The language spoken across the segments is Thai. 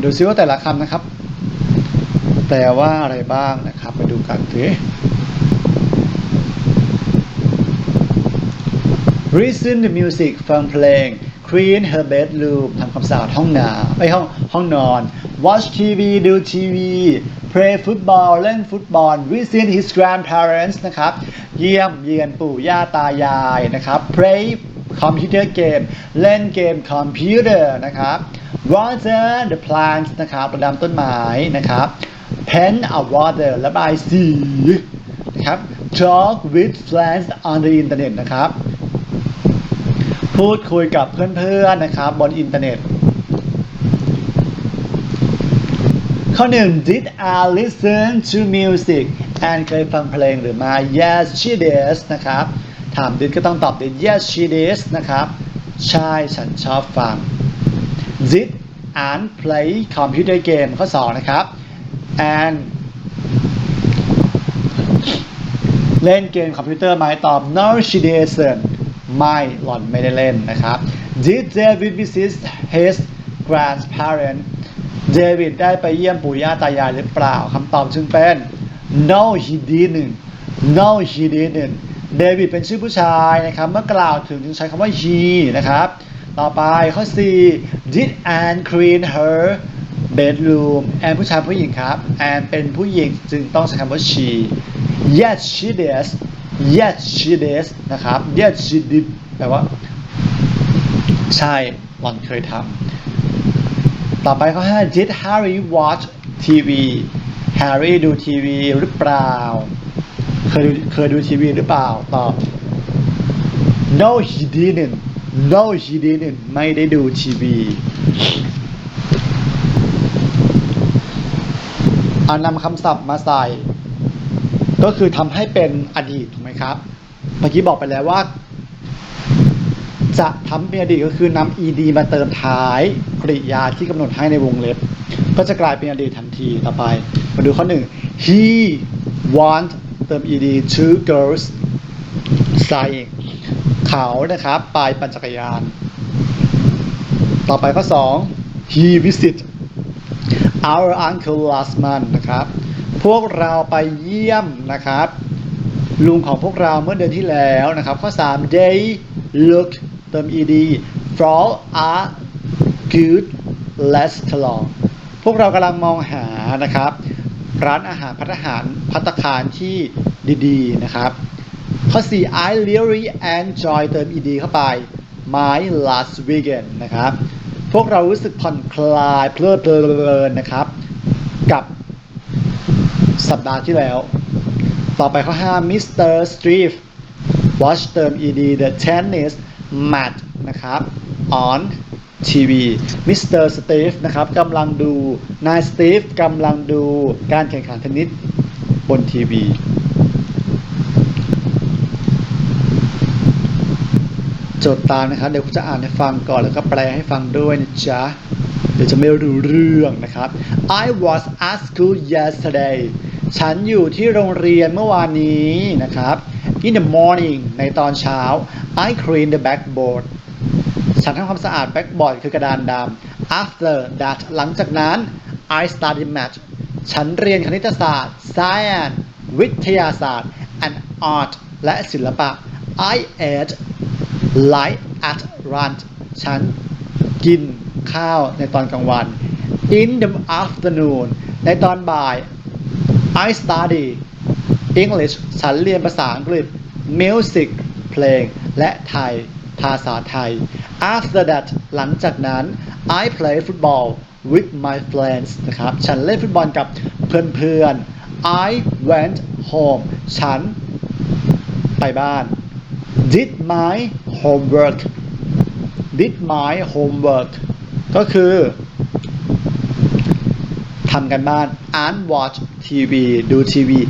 มาดูซิว่าแต่ละคำนะครับ แปลว่าอะไรบ้างนะครับ มาดูกันสิ Listen to music ฟังเพลง Clean her bedroom ทำความสะอาดห้องน้ำไอห้องห้องนอน Watch TV ดูทีวี Play football เล่นฟุตบอล Visit his grandparents นะครับ เยี่ยมเยียนปู่ย่าตายายนะครับ Play computer game เล่นเกมคอมพิวเตอร์นะครับ Water the plants นะครับประดามต้นไม้นะครับ Paint a water ระบายสีนะครับ Talk with friends on the internet นะครับ พูดคุยกับเพื่อนๆนะครับบนอินเทอร์เน็ตข้อหนึ่ง Did I listen to music แอนเคยฟังเพลงหรือไม่ Yes she does นะครับ ถาม did ก็ต้องตอบ did Yes she does นะครับ ใช่ฉันชอบฟัง Did Anne play computer game ข้อ 2 นะครับ and เล่นเกมคอมพิวเตอร์ไหมตอบ no she doesn't ไม่หล่อนไม่ได้เล่นนะครับ did David visit his grandparents เดวิดได้ไปเยี่ยมปู่ย่าตายายหรือเปล่าคำตอบจึงเป็น no he didn't no he didn't เดวิดเป็นชื่อผู้ชายนะครับเมื่อกล่าวถึงจึงใช้คำว่า he นะครับ ต่อไปข้อ 4 did Anne clean her bedroom แอนผู้ชายผู้หญิงครับแอนเป็นผู้หญิงจึงต้องใช้คำว่า she yes she does yes she does นะครับ yes she did แปลว่า ใช่หล่อนเคยทำต่อไปข้อ 5 Did Harry watch TV Harry ดูทีวีหรือเปล่า เคยดูเคยดูทีวีหรือเปล่า ตอบ No he didn't No he didn't ไม่ได้ดูทีวีเอานำคำศัพท์มาใส่ ก็คือทำให้เป็นอดีตถูกไหมครับ เมื่อกี้บอกไปแล้วว่า จะทำเป็นอดีตก็คือนำ ed มาเติมท้ายกริยาที่กำหนดให้ในวงเล็บ ก็จะกลายเป็นอดีตทันทีต่อไป มาดูข้อหนึ่ง he want เติม ed two girls ใส่เขานะครับไปปั่นจักรยาน ต่อไปข้อ 2 he visit our uncle last month นะครับ พวกเราไปเยี่ยมนะครับ ลุงของพวกเราเมื่อเดือนที่แล้วนะครับ ข้อ 3 they look เติม ed for a good restaurant พวกเรากำลังมองหานะครับ ร้านอาหารพัตตาหาร พัตคารที่ดีๆนะครับ ข้อ 4 I really enjoy เติม ed เข้าไป my last weekend นะครับ พวกเรารู้สึกผ่อนคลายเพลิดเพลินนะครับ กับสัปดาห์ที่แล้ว ต่อไปข้อ 5 Mr. Steve watch เติม ed the tennis match นะครับ on TV Mr. Steve นะครับกำลังดูนายสตีฟกำลังดูการแข่งขันเทนนิส บนทีวีจดตามนะครับเดี๋ยวคุณจะอ่านให้ฟังก่อนแล้วก็แปลให้ฟังด้วยนะจ๊ะเดี๋ยวจะไม่รู้เรื่องนะครับ I was at school yesterday ฉันอยู่ที่โรงเรียนเมื่อวานนี้นะครับ In the morning ในตอนเช้า I cleaned the backboard ฉันทำความสะอาด backboard คือกระดานดำ After that หลังจากนั้น I studied math ฉันเรียนคณิตศาสตร์ Science วิทยาศาสตร์ and art และศิลปะ I ate light at lunch ฉันกินข้าวในตอนกลางวัน In the afternoon ในตอนบ่าย I study English ฉันเรียนภาษาอังกฤษ Music เพลง และไทย ภาษาไทย After that หลังจากนั้น I play football with my friends นะครับ ฉันเล่นฟุตบอลกับเพื่อนๆ I went home ฉันไปบ้าน did my homework did my homework ก็คือทำกันบ้าน and watch TV ดูทีวี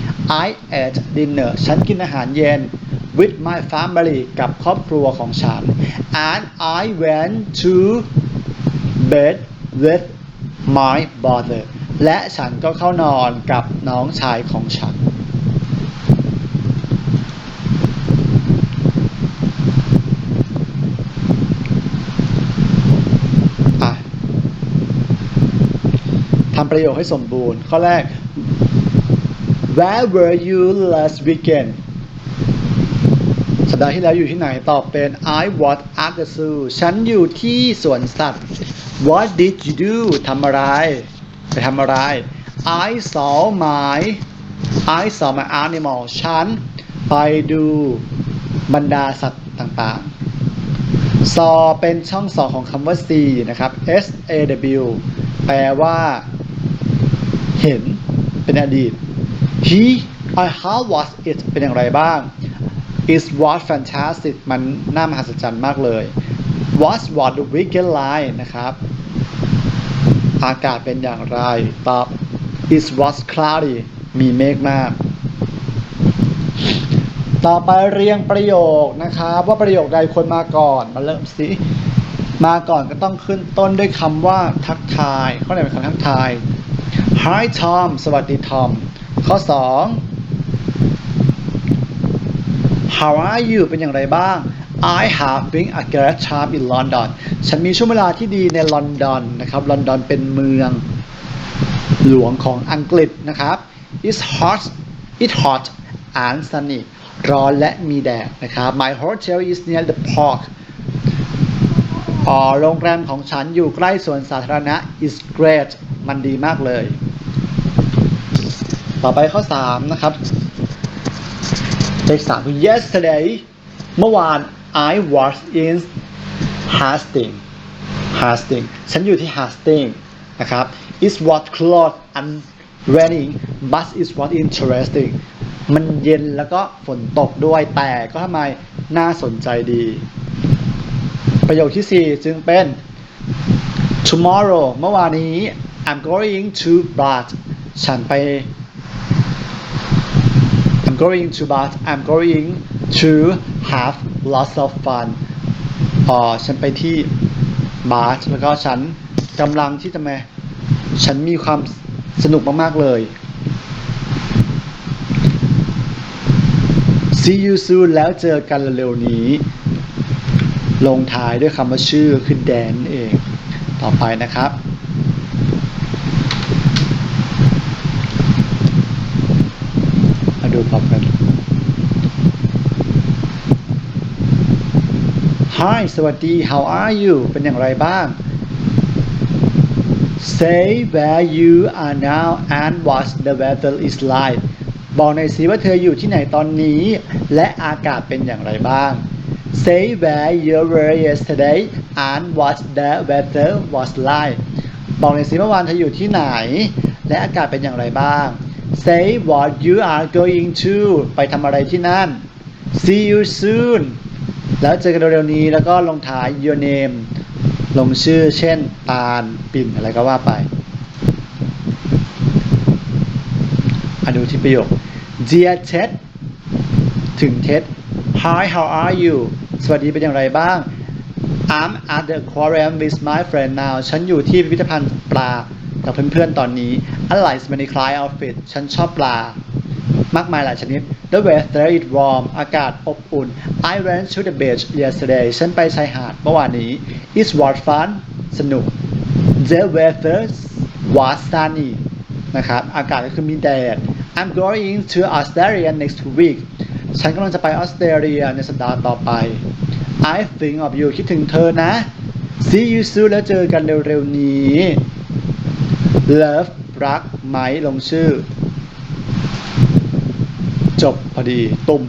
I ate dinner ฉันกินอาหารเย็น with my family กับครอบครัวของฉัน and I went to bed with my brother และฉันก็เข้านอนกับน้องชายของฉัน ทำประโยคให้สมบูรณ์ ข้อแรก Where were you last weekend สัปดาห์ที่แล้วอยู่ที่ไหนตอบเป็น I was at the zoo ฉันอยู่ที่สวนสัตว์ What did you do ทำอะไร ไปทำอะไร I saw my I saw my animal ฉันไปดูบรรดาสัตว์ต่างๆ saw เป็นช่องสองของคำว่า see นะครับ S A W แปลว่า เห็น เป็นอดีต he I how was it เป็นอย่างไรบ้าง is what fantastic มันน่ามหัศจรรย์มากเลย What's what the weekend like นะครับ อากาศเป็นอย่างไร ตอบ is was cloudy มีเมฆมาก ต่อไปเรียงประโยคนะครับ ว่าประโยคใดควรมาก่อน มาเริ่มสิ มาก่อนก็ต้องขึ้นต้นด้วยคำว่าทักทาย ข้อไหนเป็นคำทักทาย Hi Tom สวัสดีทอมข้อ 2 How are you เป็นอย่างไรบ้าง I have been a great time in London ฉันมีช่วงเวลาที่ดีในลอนดอนนะครับ ลอนดอนเป็นเมืองหลวงของอังกฤษนะครับ It's hot It's hot and sunny ร้อนและมีแดดนะครับ My hotel is near the park อ๋อโรงแรมของฉันอยู่ใกล้สวนสาธารณะ is great มันดีมากเลย ต่อไปข้อ 3 นะครับเลขสามคือ yesterday เมื่อวาน I was in Hastings Hastings ฉันอยู่ที่ Hastings นะครับ It was close and raining but it was interesting มันเย็นแล้วก็ฝนตกด้วยแต่ก็ทำไมน่าสนใจดี ประโยคที่ 4 จึงเป็น tomorrow เมื่อวานนี้ I'm going to Bath ฉันไป I'm going to Bath I'm going to have lots of fun อ๋อฉันไปที่บาสแล้วก็ฉันกำลังที่จะมาฉันมีความสนุกมาก ๆ เลย See you soon แล้วเจอกันเร็วๆนี้ ลงท้ายด้วยคำว่าชื่อคือแดนเอง ต่อไปนะครับ มาดูพร้อมกัน Hi สวัสดี How are you เป็นอย่างไรบ้าง Say where you are now and what the weather is like บอกหน่อยสิว่าเธออยู่ที่ไหนตอนนี้ และอากาศเป็นอย่างไรบ้าง Say where you were yesterday and what the weather was like บอกหน่อยสิเมื่อวานเธออยู่ที่ไหน และอากาศเป็นอย่างไรบ้าง Say what you are going to ไปทำอะไรที่นั่น See you soon แล้วเจอกันเร็วๆนี้แล้วก็ลงท้าย your name ลงชื่อเช่นตาลปิ่นอะไรก็ว่าไปมาดูที่ประโยค Dear Ted ถึง Ted Hi how are you สวัสดีเป็นอย่างไรบ้าง I'm at the aquarium with my friend now ฉันอยู่ที่พิพิธภัณฑ์ปลากับเพื่อนๆตอนนี้ I like many kind of fish ฉันชอบปลา มากมายหลายชนิด The weather is warm อากาศอบอุ่น I went to the beach yesterday ฉันไปชายหาดเมื่อวานนี้ It was fun สนุก The weather was sunny นะครับ อากาศก็คือมีแดด I'm going to Australia next week ฉันกำลังจะไปออสเตรเลียในสัปดาห์ต่อไป I think of you คิดถึงเธอนะ See you soon แล้วเจอกันเร็วๆนี้ Love รักไหมลงชื่อ จบพอดีตุ่ม